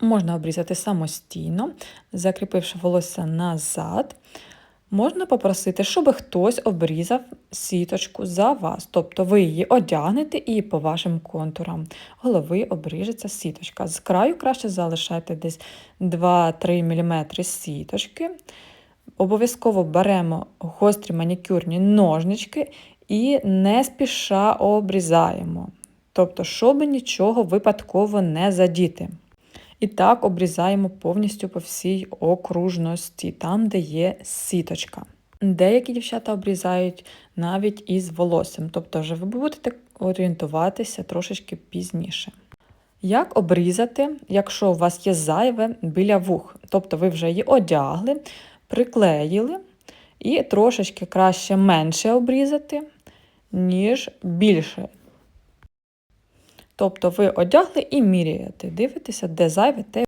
Можна обрізати самостійно, закріпивши волосся назад. Можна попросити, щоб хтось обрізав сіточку за вас. Тобто ви її одягнете і по вашим контурам голови обріжеться сіточка. З краю краще залишайте десь 2-3 мм сіточки. Обов'язково беремо гострі манікюрні ножнички і не спіша обрізаємо. Тобто, щоб нічого випадково не задіти. І так обрізаємо повністю по всій окружності, там, де є сіточка. Деякі дівчата обрізають навіть із волоссям, тобто вже ви будете орієнтуватися трошечки пізніше. Як обрізати, якщо у вас є зайве біля вух? Тобто ви вже її одягли, приклеїли і трошечки краще менше обрізати, ніж більше. Тобто ви одягли і міряєте, дивитеся, де зайве, те